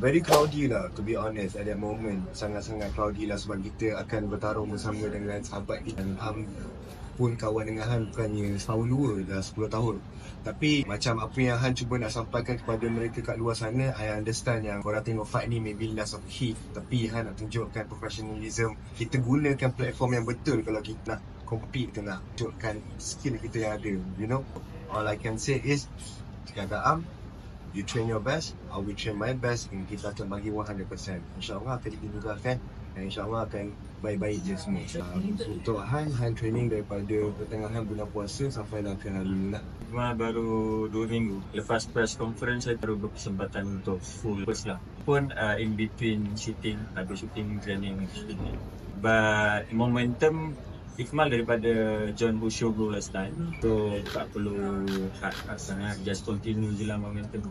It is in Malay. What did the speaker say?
very cloudy lah to be honest at that moment. Sangat-sangat cloudy lah sebab kita akan bertarung bersama dengan sahabat kita. Ham pun kawan dengan Han bukannya setahun dua dah 10 tahun. Tapi macam apa yang Han cuba nak sampaikan kepada mereka kat luar sana I understand yang korang tengok fight ni maybe less of heat. Tapi Han nak tunjukkan professionalism. Kita gunakan platform yang betul kalau kita nak compete kita nak tunjukkan skill kita yang ada you know. All I can say is jaga Am you train your best I will train my best and kita akan bagi 100% insyaAllah akan dimudahkan dan insyaAllah akan baik-baik je semua. Uh, untuk Han, Han training daripada pertengahan bulan puasa sampai nak ke hari Milad Cuma baru 2 minggu Lepas press conference saya baru berkesempatan untuk full first lah. Pun uh, in between shooting Ada shooting training shooting. But momentum Ikmal daripada John Bushogo last time. So tak perlu hard sangat. Just continue je lah momentum tu